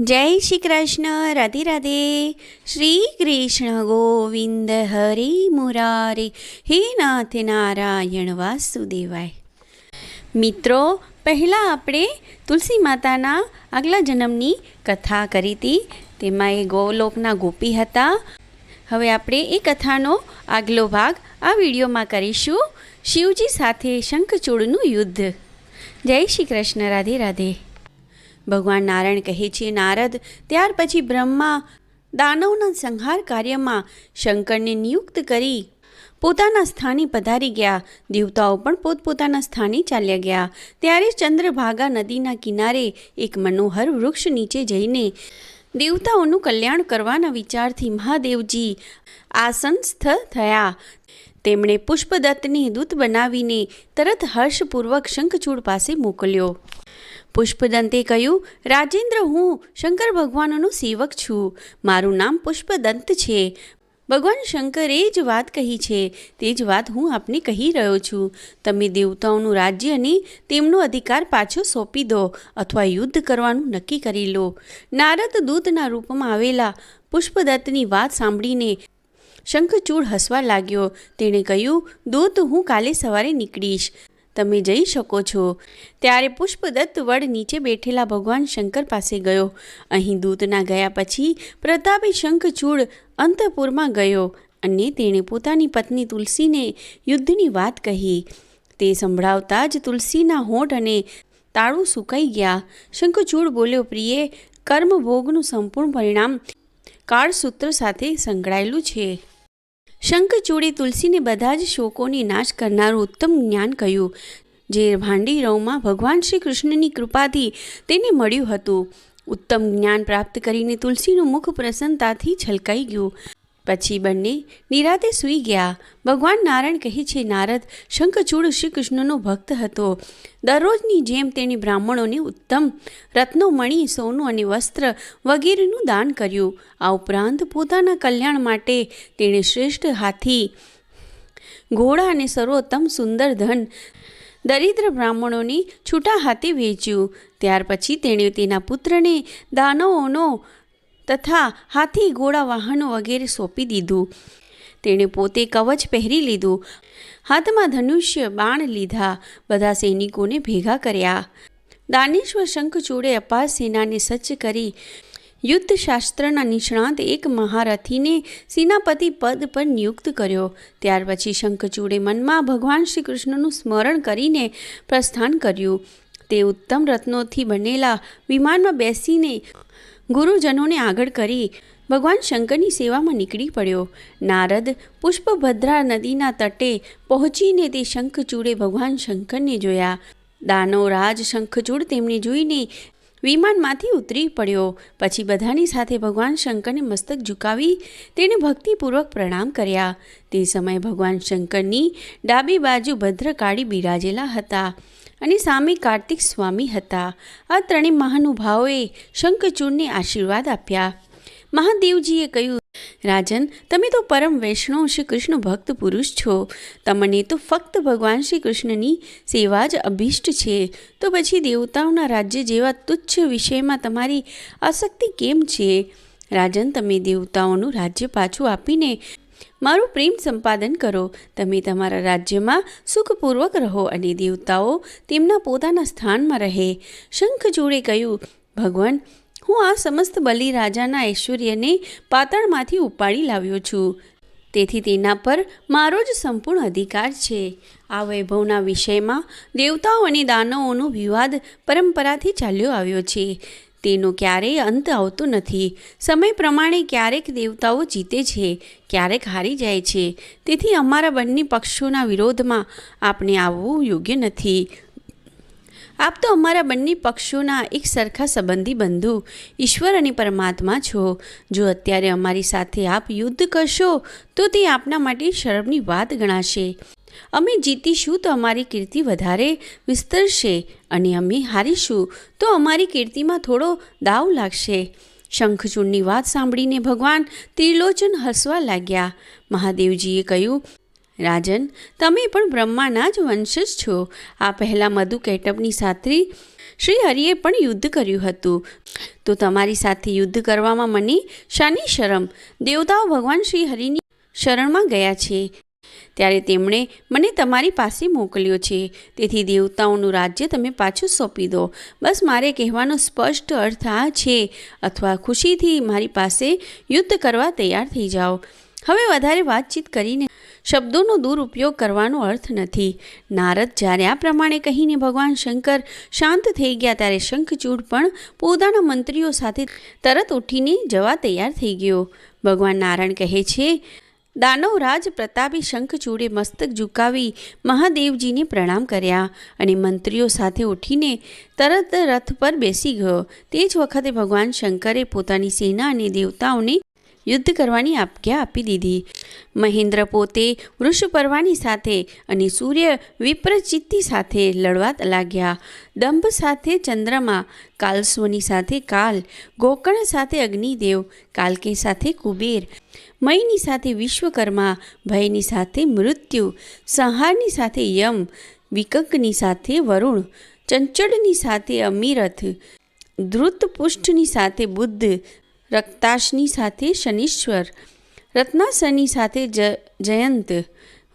જય શ્રી કૃષ્ણ, રાધે રાધે. શ્રી કૃષ્ણ ગોવિંદ હરે મુરારે. હે નાથ નારાયણ વાસુદેવાય. મિત્રો, પહેલાં આપણે તુલસી માતાના આગલા જન્મની કથા કરી હતી. તેમાં એ ગોલોકના ગોપી હતા. હવે આપણે એ કથાનો આગલો ભાગ આ વિડીયોમાં કરીશું. શિવજી સાથે શંખચૂડનું યુદ્ધ. જય શ્રી કૃષ્ણ, રાધે રાધે. ભગવાન નારાયણ કહે છે, નારદ, ત્યાર પછી બ્રહ્મા દાનવના સંહાર કાર્યમાં શંકરને નિયુક્ત કરી પોતાના સ્થાને પધારી ગયા. દેવતાઓ પણ પોતપોતાના સ્થાને ચાલ્યા ગયા. ત્યારે ચંદ્રભાગા નદીના કિનારે એક મનોહર વૃક્ષ નીચે જઈને દેવતાઓનું કલ્યાણ કરવાના વિચારથી મહાદેવજી આસનસ્થ થયા. તેમણે પુષ્પદત્તને દૂત બનાવીને તરત હર્ષપૂર્વક શંખચૂડ પાસે મોકલ્યો. પુષ્પદંતે કહ્યું, રાજેન્દ્ર, હું શંકર ભગવાનનો સેવક છું. મારું નામ પુષ્પદંત છે. ભગવાન શંકરે જ વાત કહી છે. તે જ વાત હું આપને કહી રહ્યો છું. તમે દેવતાઓનું રાજ્ય અને તેમનો અધિકાર પાછો સોંપી દો અથવા યુદ્ધ કરવાનું નક્કી કરી લો. નારદ દૂતના રૂપમાં આવેલા પુષ્પદત્તની વાત સાંભળીને શંખચૂડ હસવા લાગ્યો. તેણે કહ્યું, દૂત, હું કાલે સવારે નીકળીશ. તમે જઈ શકો છો. ત્યારે પુષ્પદત્ત વડ નીચે બેઠેલા ભગવાન શંકર પાસે ગયો. અહીં દૂતના ગયા પછી પ્રતાપે શંખચૂડ અંતપુરમાં ગયો અને તેણે પોતાની પત્ની તુલસીને યુદ્ધની વાત કહી. તે સંભળાવતા જ તુલસીના હોઠ અને તાળું સુકાઈ ગયા. શંખચૂડ બોલ્યો, પ્રિયે, કર્મભોગનું સંપૂર્ણ પરિણામ કાળસૂત્ર સાથે સંકળાયેલું છે. શંખચૂડે તુલસીને બધા જ શોકોને નાશ કરનારું ઉત્તમ જ્ઞાન કહ્યું, જે ભાંડી રવમાં ભગવાન શ્રી કૃષ્ણની કૃપાથી તેને મળ્યું હતું. ઉત્તમ જ્ઞાન પ્રાપ્ત કરીને તુલસીનું મુખ પ્રસન્નતાથી છલકાઈ ગયું. પછી બંને નિરાતે સૂઈ ગયા. ભગવાન નારાયણ કહે છે, નારદ, શંખચૂડ શ્રી કૃષ્ણનો ભક્ત હતો. દરરોજની જેમ તેણે બ્રાહ્મણોને ઉત્તમ રત્નો મણી, સોનું અને વસ્ત્ર વગેરેનું દાન કર્યું. આ ઉપરાંત પોતાના કલ્યાણ માટે તેણે શ્રેષ્ઠ હાથી, ઘોડા અને સર્વોત્તમ સુંદર ધન દરિદ્ર બ્રાહ્મણોને છૂટા હાથે વેચ્યું. ત્યાર પછી તેણે તેના પુત્રને દાનવોનો તથા હાથી ઘોડા વાહનો વગેરે સોંપી દીધું. તેણે પોતે કવચ પહેરી લીધું. હાથમાં ધનુષ્ય બાણ લીધા. બધા સૈનિકોને ભેગા કર્યા. દાનેશ્વર શંખચૂડે અપાર સેનાને સજ્જ કરી યુદ્ધશાસ્ત્રના નિષ્ણાંત એક મહારથીને સેનાપતિ પદ પર નિયુક્ત કર્યો. ત્યાર પછી શંખચૂડે મનમાં ભગવાન શ્રી કૃષ્ણનું સ્મરણ કરીને પ્રસ્થાન કર્યું. તે ઉત્તમ રત્નોથી બનેલા વિમાનમાં બેસીને ગુરુજનોને આગળ કરી ભગવાન શંકરની સેવામાં નીકળી પડ્યો. નારદ પુષ્પભદ્રા નદીના તટે પહોંચીને તે શંખચૂડે ભગવાન શંકરને જોયા. દાનો રાજ શંખચૂડ તેમને જોઈને વિમાનમાંથી ઉતરી પડ્યો. પછી બધાની સાથે ભગવાન શંકરને મસ્તક ઝુકાવી તેણે ભક્તિપૂર્વક પ્રણામ કર્યા. તે સમયે ભગવાન શંકરની ડાબી બાજુ ભદ્રકાળી બિરાજેલા હતા. અને સામે કાર્તિક સ્વામી હતા. આ ત્રણેય મહાનુભાવોએ શંખચૂડને આશીર્વાદ આપ્યા. મહાદેવજીએ કહ્યું, રાજન, તમે તો પરમ વૈષ્ણવ શ્રી કૃષ્ણ ભક્ત પુરુષ છો. તમને તો ફક્ત ભગવાન શ્રી કૃષ્ણની સેવા જ અભિષ્ટ છે. તો પછી દેવતાઓના રાજ્ય જેવા તુચ્છ વિષયમાં તમારી આસક્તિ કેમ છે? રાજન, તમે દેવતાઓનું રાજ્ય પાછું આપીને મારું પ્રેમ સંપાદન કરો. તમે તમારા રાજ્યમાં સુખપૂર્વક રહો અને દેવતાઓ તેમના પોતાના સ્થાનમાં રહે. શંખ જોડે કહ્યું, ભગવાન, હું આ સમસ્ત બલિ રાજાના ઐશ્વર્યને પાતાળમાંથી ઉપાડી લાવ્યો છું. તેથી તેના પર મારો જ સંપૂર્ણ અધિકાર છે. આ વૈભવના વિષયમાં દેવતાઓ અને દાનવોનો વિવાદ પરંપરાથી ચાલ્યો આવ્યો છે. તેનો ક્યારેય અંત આવતો નથી. સમય પ્રમાણે ક્યારેક દેવતાઓ જીતે છે, ક્યારેક હારી જાય છે. તેથી અમારા બંને પક્ષોના વિરોધમાં આપણે આવવું યોગ્ય નથી. આપ તો અમારા બંને પક્ષોના એક સરખા સંબંધી બંધુ. ઈશ્વર અને પરમાત્મા છો. જો અત્યારે અમારી સાથે આપ યુદ્ધ કરશો, તો તે આપના માટે શરમની વાત ગણાશે. અમે જીતીશું તો અમારી કીર્તિ વધારે વિસ્તરશે અને અમે હારીશું તો અમારી કીર્તિમાં થોડો દાવ લાગશે. શંખચૂડની વાત સાંભળીને ભગવાન ત્રિલોચન હસવા લાગ્યા. મહાદેવજીએ કહ્યું રાજન, તમે પણ બ્રહ્માના જ વંશજ છો. આ પહેલાં મધુ કેટપની સાત્રી શ્રી હરિએ પણ યુદ્ધ કર્યું હતું. તો તમારી સાથે યુદ્ધ કરવામાં મને શાની શરમ. દેવતાઓ ભગવાન શ્રી હરિની શરણમાં ગયા છે. ત્યારે તેમણે મને તમારી પાસે મોકલ્યો છે. તેથી દેવતાઓનું રાજ્ય તમે પાછું સોંપી દો. બસ મારે કહેવાનો સ્પષ્ટ અર્થ આ છે. અથવા ખુશીથી મારી પાસે યુદ્ધ કરવા તૈયાર થઈ જાઓ. હવે વધારે વાતચીત કરીને શબ્દોનો દુરુપયોગ કરવાનો અર્થ નથી. નારદ જ્યારે આ પ્રમાણે કહીને ભગવાન શંકર શાંત થઈ ગયા ત્યારે શંખચૂડ પણ પોતાના મંત્રીઓ સાથે તરત ઉઠીને જવા તૈયાર થઈ ગયો. ભગવાન નારાયણ કહે છે, દાનવરાજ પ્રતાપી શંખચૂડે મસ્તક ઝુકાવી મહાદેવજીને પ્રણામ કર્યા અને મંત્રીઓ સાથે ઉઠીને તરત રથ પર બેસી ગયો. તે જ વખતે ભગવાન શંકરે પોતાની સેના અને દેવતાઓને યુદ્ધ કરવાની આજ્ઞા આપી દીધી. મહેન્દ્ર પોતે વૃષપર્વાની સાથે અને સૂર્ય વિપ્રચિત્તી સાથે લડવા લાગ્યા. દંભ સાથે ચંદ્રમા, કાલસ્વની સાથે કાલ, ગોકર્ણ સાથે અગ્નિદેવ, કાલકે સાથે કુબેર, મયની સાથે વિશ્વકર્મા, ભયની સાથે મૃત્યુ, સંહારની સાથે યમ, વિકકની સાથે વરુણ, ચંચળની સાથે અમીરથ, ધૃતપુષ્ઠની સાથે બુદ્ધ રક્તાશની સાથે શનીશ્વર. રત્નાસની સાથે જ જયંત.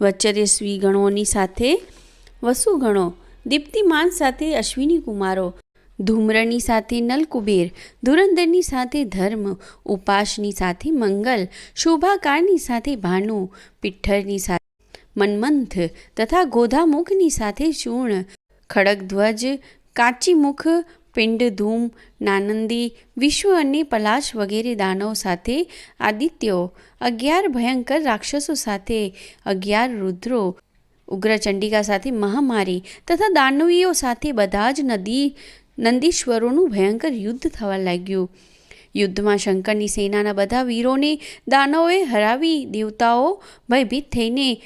વચર્યસ્વી ગણોની સાથે વસુગણો. દીપ્તિમાન સાથે અશ્વિની કુમારો. ધૂમ્રની સાથે નલકુબેર. ધુરંધરની સાથે ધર્મ. ઉપાસની સાથે મંગલ. શોભાકારની સાથે ભાનુ. પિઠ્ઠરની સાથે મન્મંથ તથા ગોધામુખની સાથે ચૂર્ણ. ખડગધ્વજ, કાચીમુખ પિંડધૂમ નાનંદી, વિશ્વ અને પલાશ વગેરે દાનવ સાથે આદિત્યો, અગિયાર ભયંકર રાક્ષસો સાથે અગિયાર રુદ્રો ઉગ્રચંડિકા સાથે મહામારી તથા દાનવીઓ સાથે બધા જ નદી, નંદીશ્વરોનું ભયંકર યુદ્ધ થવા લાગ્યું. યુદ્ધમાં શંકરની સેનાના બધા વીરોને દાનવોએ હરાવી દેવતાઓ ભયભીત થઈને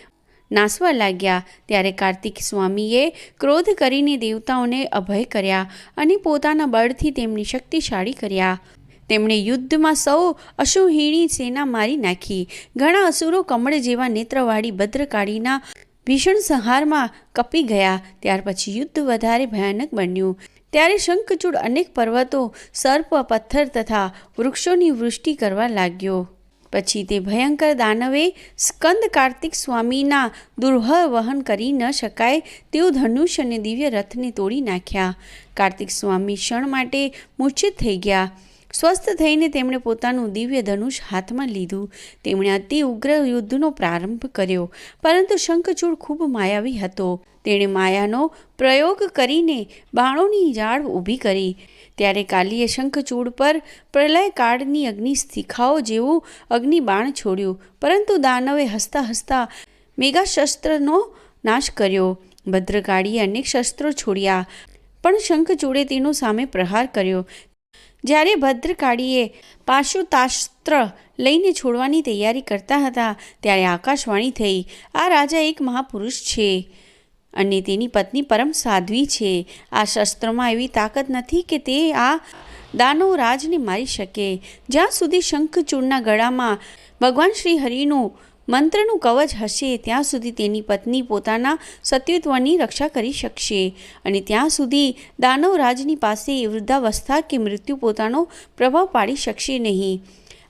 નાસવા લાગ્યા. ત્યારે કાર્તિક સ્વામીએ ક્રોધ કરીને દેવતાઓને અભય કર્યા અને પોતાના બળથી તેમની શક્તિશાળી કર્યા. તેમણે યુદ્ધમાં સૌ અશુહીણી સેના મારી નાખી. ઘણા અસુરો કમળ જેવા નેત્રવાળી ભદ્રકાળીના ભીષણ સંહારમાં કપી ગયા. ત્યાર પછી યુદ્ધ વધારે ભયાનક બન્યું. ત્યારે શંખચૂડ અનેક પર્વતો, સર્પ, પથ્થર તથા વૃક્ષોની વૃષ્ટિ કરવા લાગ્યો. પછી તે ભયંકર દાનવે સ્કંદ કાર્તિક સ્વામીના દુર્હ વહન કરી ન શકાય તેવું ધનુષ અને દિવ્ય રથને તોડી નાખ્યા. કાર્તિક સ્વામી ક્ષણ માટે મૂર્છિત થઈ ગયા. સ્વસ્થ થઈને તેમણે પોતાનું દિવ્ય ધનુષ હાથમાં લીધું. તેમણે અતિ ઉગ્ર યુદ્ધનો પ્રારંભ કર્યો, પરંતુ શંખચૂડ ખૂબ માયાવી હતો. તેણે માયાનો પ્રયોગ કરીને બાણોની જાળ ઊભી કરી. ત્યારે કાલીએ શંખચૂડ પર પ્રલયકાળની અગ્નિ શિખાઓ જેવું અગ્નિ બાણ છોડ્યું. પરંતુ દાનવે હસતા હસતા મેઘાશસ્ત્રનો નાશ કર્યો. ભદ્રકાળીએ અનેક શસ્ત્રો છોડ્યા, પણ શંખચૂડે તેનો સામે પ્રહાર કર્યો. જ્યારે ભદ્રકાળીએ પાશુતાસ્ત્ર લઈને છોડવાની તૈયારી કરતા હતા, ત્યારે આકાશવાણી થઈ, આ રાજા એક મહાપુરુષ છે. અને તેની પત્ની પરમ સાધ્વી છે. આ શસ્ત્રમાં એવી તાકાત નથી કે તે આ દાનવ રાજને મારી શકે. જ્યાં સુધી શંખચૂડના ગળામાં ભગવાન શ્રી હરિનું મંત્રનું કવચ હશે, ત્યાં સુધી તેની પત્ની પોતાના સત્યત્વની રક્ષા કરી શકશે. અને ત્યાં સુધી દાનવરાજની પાસે વૃદ્ધાવસ્થા કે મૃત્યુ પોતાનો પ્રભાવ પાડી શકશે નહીં.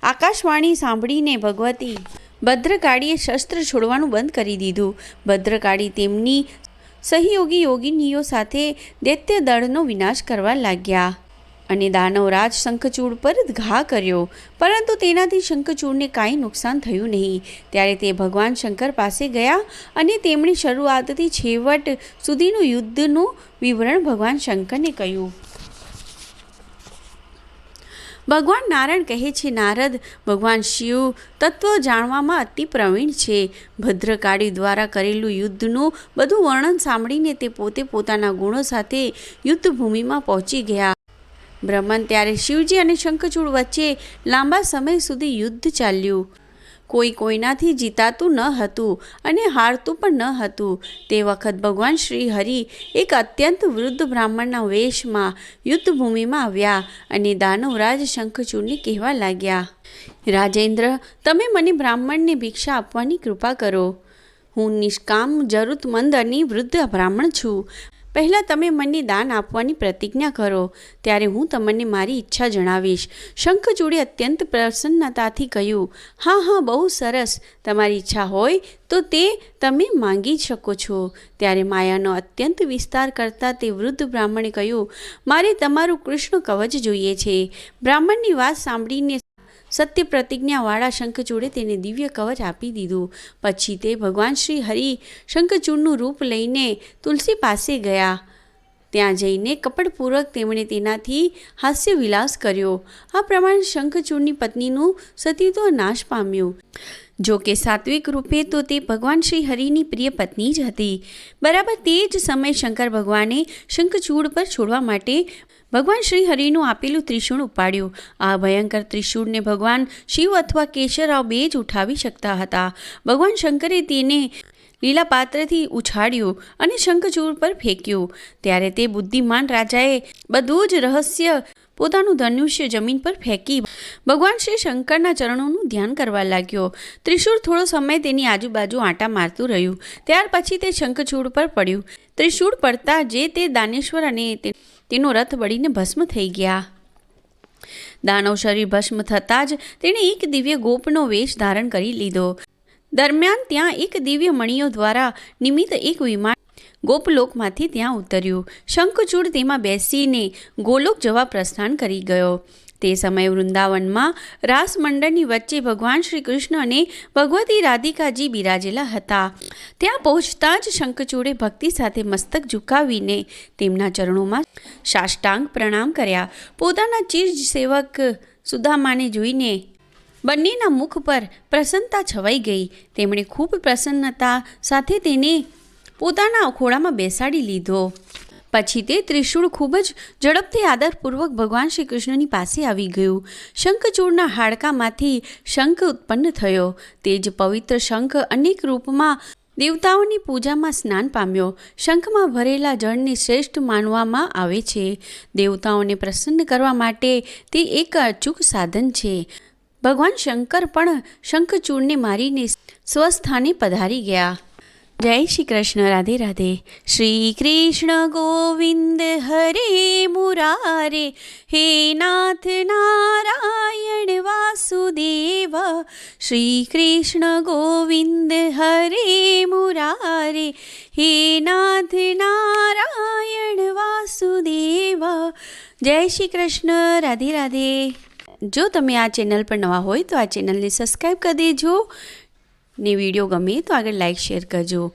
આકાશવાણી સાંભળીને ભગવતી ભદ્રકાળીએ શસ્ત્ર છોડવાનું બંધ કરી દીધું. ભદ્રકાળી તેમની સહયોગી યોગિનીઓ સાથે દૈત્ય દળનો વિનાશ કરવા લાગ્યા. અને દાનવરાજ શંખચૂડ પર ઘા કર્યો. પરંતુ તેનાથી શંખચૂડને કાંઈ નુકસાન થયું નહીં. ત્યારે તે ભગવાન શંકર પાસે ગયા અને તેમણે શરૂઆતથી છેવટ સુધીનું યુદ્ધનું વિવરણ ભગવાન શંકરને કહ્યું. ભગવાન નારાયણ કહે છે, નારદ, ભગવાન શિવ, તત્વ જાણવામાં અતિ પ્રવીણ છે. ભદ્રકાળી દ્વારા કરેલું યુદ્ધનું બધું વર્ણન સાંભળીને તે પોતે પોતાના ગુણો સાથે યુદ્ધભૂમિમાં પહોંચી ગયા. બ્રહ્મન ત્યારે શિવજી અને શંખચૂડ વચ્ચે લાંબા સમય સુધી યુદ્ધ ચાલ્યું. કોઈ કોઈનાથી જીતાતું ન હતું અને હારતું પણ ન હતું. તે વખત ભગવાન શ્રી હરિ એક અત્યંત વૃદ્ધ બ્રાહ્મણના વેશમાં યુદ્ધભૂમિમાં આવ્યા અને દાનવરાજ શંખચૂડને કહેવા લાગ્યા, રાજેન્દ્ર, તમે મને બ્રાહ્મણને ભિક્ષા આપવાની કૃપા કરો. હું નિષ્કામ, જરૂરતમંદ અને વૃદ્ધ બ્રાહ્મણ છું. પહેલાં તમે મને દાન આપવાની પ્રતિજ્ઞા કરો, ત્યારે હું તમને મારી ઈચ્છા જણાવીશ. શંખચૂડે અત્યંત પ્રસન્નતાથી કહ્યું, હા હા, બહુ સરસ. તમારી ઈચ્છા હોય તો તે તમે માંગી શકો છો. ત્યારે માયાનો અત્યંત વિસ્તાર કરતાં તે વૃદ્ધ બ્રાહ્મણે કહ્યું, મારે તમારું કૃષ્ણ કવચ જોઈએ છે. બ્રાહ્મણની વાત સાંભળીને સત્ય પ્રતિજ્ઞાવાળા શંખચૂડે તેને દિવ્ય કવચ આપી દીધું. પછી તે ભગવાન શ્રી હરિ શંખચૂડનું રૂપ લઈને તુલસી પાસે ગયા. ત્યાં જઈને કપટપૂર્વક તેમણે તેનાથી હાસ્ય વિલાસ કર્યો. આ પ્રમાણે શંખચૂડની પત્નીનું સતીત્વ નાશ પામ્યું. જો કે સાત્વિક રૂપે તો તે ભગવાન શ્રી હરિની પ્રિય પત્ની જ હતી. બરાબર તે જ સમયે શંકર ભગવાને શંખચૂડ પર છોડવા માટે ભગવાન શ્રી હરિનું આપેલું ત્રિશૂળ ઉપાડ્યું. આ ભયંકર ત્રિશૂળને ભગવાન શિવ અથવા કેશવરાવ બે જ ઉઠાવી શકતા હતા. ભગવાન શંકરે તેને લીલા પાત્રથી ઉછાળ્યું અને શંખચૂર પર ફેંક્યું. ત્યારે તે બુદ્ધિમાન રાજાએ બધું જ રહસ્ય પોતાનું ધનુષ્ય જમીન પર ફેંકી ભગવાન શ્રી શંકરના ચરણોનું ધ્યાન કરવા લાગ્યો. ત્રિશૂળ થોડો સમય તેની આજુબાજુ આંટા મારતું રહ્યું. ત્યાર પછી તે શંખચૂડ પર પડ્યું. ત્રિશૂળ પડતા જે તે દાનેશ્વર અને તે તેનો રથ બળીને ભસ્મ થઈ ગયા. દાનવ શરીર ભસ્મ થતાં જ તેણે એક દિવ્ય ગોપનો વેશ ધારણ કરી લીધો. દરમિયાન ત્યાં એક દિવ્ય મણીઓ દ્વારા નિમિત્ત એક વિમાન ગોપલોકમાંથી ત્યાં ઉતર્યું. શંખચૂડ તેમાં બેસીને ગોલોક જવા પ્રસ્થાન કરી ગયો. તે સમયે વૃંદાવનમાં રાસ મંડળની વચ્ચે ભગવાન શ્રી કૃષ્ણ અને ભગવતી રાધિકાજી બિરાજેલા હતા. ત્યાં પહોંચતા જ શંખચૂડે ભક્તિ સાથે મસ્તક ઝુકાવીને તેમના ચરણોમાં સાષ્ટાંગ પ્રણામ કર્યા. પોતાના ચીજ સેવક સુદામાને જોઈને બંનેના મુખ પર પ્રસન્નતા છવાઈ ગઈ. તેમણે ખૂબ પ્રસન્નતા સાથે તેને પોતાના ખોળામાં બેસાડી લીધો. પછી તે ત્રિશૂળ ખૂબ જ ઝડપથી આદરપૂર્વક ભગવાન શ્રી કૃષ્ણની પાસે આવી ગયું. શંખચૂળના હાડકામાંથી શંખ ઉત્પન્ન થયો. તે જ પવિત્ર શંખ અનેક રૂપમાં દેવતાઓની પૂજામાં સ્નાન પામ્યો. શંખમાં ભરેલા જળને શ્રેષ્ઠ માનવામાં આવે છે. દેવતાઓને પ્રસન્ન કરવા માટે તે એક અચૂક સાધન છે. ભગવાન શંકર પણ શંખચૂડને મારીને સ્વસ્થાને પધારી ગયા. જય શ્રી કૃષ્ણ, રાધે રાધે. શ્રી કૃષ્ણ ગોવિંદ હરે મુરારે, હે નાથ નારાયણ વાસુદેવ. શ્રી કૃષ્ણ ગોવિંદ હરે મુરારે, હે નાથ નારાયણ વાસુદેવ. જય શ્રી કૃષ્ણ, રાધે રાધે. જો તમે આ ચેનલ પર નવા હોય તો આ ચેનલને સબસ્ક્રાઈબ કરી દેજો. ને વીડિયો ગમે તો આગળ લાઈક શેર કરજો.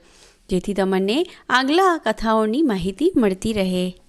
જેથી તમને આગલા કથાઓની માહિતી મળતી રહે.